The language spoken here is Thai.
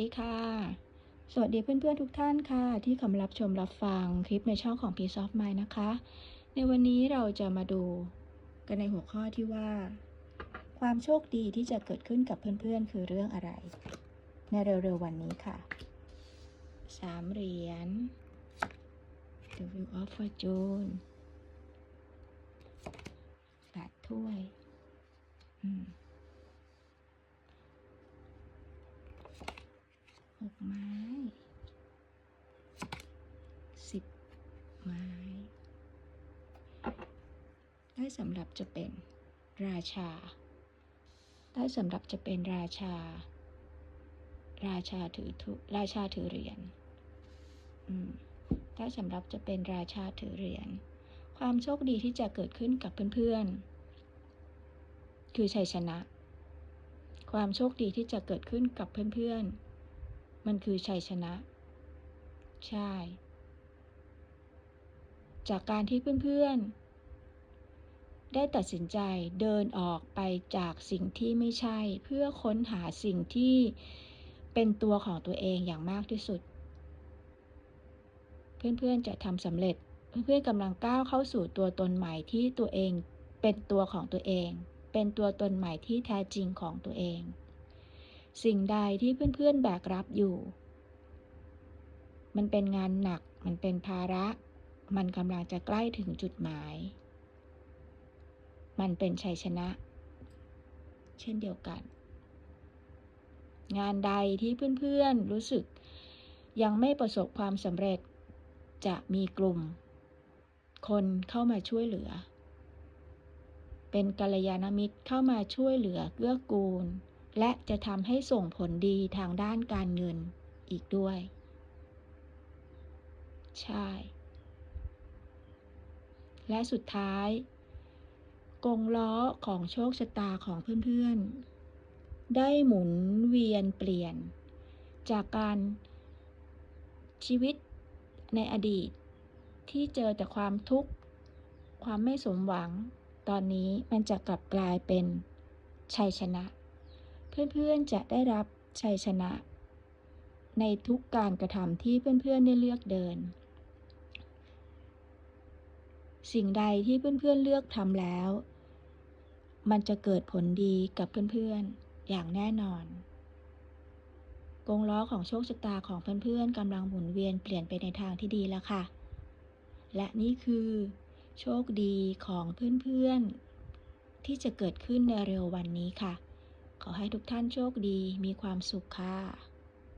สวัสดีค่ะ สวัสดีเพื่อนๆทุกท่านค่ะ ที่กำลังรับชมรับฟังคลิปในช่องของ Peace of Mind นะคะ ในวันนี้เราจะมาดูกันในหัวข้อที่ว่า ความโชคดีที่จะเกิดขึ้นกับเพื่อนๆ คือเรื่องอะไร ในเร็วๆวันนี้ค่ะสามเหรียญ The Wheel of Fortune แปดถ้วย อืม หกไม้สิบไม้ ได้สำหรับจะเป็นราชา ได้สำหรับจะเป็นราชา ราชาถือทุราชาถือเหรียญได้สำหรับจะเป็นราชาถือเหรียญ ความโชคดีที่จะเกิดขึ้นกับเพื่อนๆ คือชัยชนะ ความโชคดีที่จะเกิดขึ้นกับเพื่อนๆ มันคือชัยชนะ ใช่ จากการที่เพื่อนๆ ได้ตัดสินใจเดินออกไปจากสิ่งที่ไม่ใช่ เพื่อค้นหาสิ่งที่เป็นตัวของตัวเองอย่างมากที่สุด เพื่อนๆจะทำสำเร็จเพื่อนๆกำลังก้าวเข้าสู่ตัวตนใหม่ที่ตัวเองเป็นตัวของตัวเอง เป็นตัวตนใหม่ที่แท้จริงของตัวเอง สิ่งใดที่เพื่อนๆแบกรับอยู่ มันเป็นงานหนัก มันเป็นภาระ มันกำลังจะใกล้ถึงจุดหมาย มันเป็นชัยชนะ เช่นเดียวกัน งานใดที่เพื่อนๆรู้สึก ยังไม่ประสบความสำเร็จ จะมีกลุ่ม คนเข้ามาช่วยเหลือ เป็นกัลยาณมิตรเข้ามาช่วยเหลือเกื้อกูล และจะทำให้ส่งผลดีทางด้านการเงินอีกด้วย ใช่ และสุดท้าย กงล้อของโชคชะตาของเพื่อนๆ ได้หมุนเวียนเปลี่ยน จากการชีวิตในอดีตที่เจอแต่ความทุกข์ ความไม่สมหวัง ตอนนี้มันจะกลับกลายเป็นชัยชนะ เพื่อนๆจะได้รับชัยชนะ ในทุกการกระทำที่เพื่อนๆได้เลือกเดิน สิ่งใดที่เพื่อนๆเลือกทำแล้ว มันจะเกิดผลดีกับเพื่อนๆอย่างแน่นอนกงล้อของโชคชะตาของเพื่อนๆกำลังหมุนเวียนเปลี่ยนไปในทางที่ดีแล้วค่ะ และนี่คือ โชคดีของเพื่อนๆที่จะเกิดขึ้นในเร็ววันนี้ค่ะ ขอให้ทุกท่านโชคดีมีความสุขค่ะ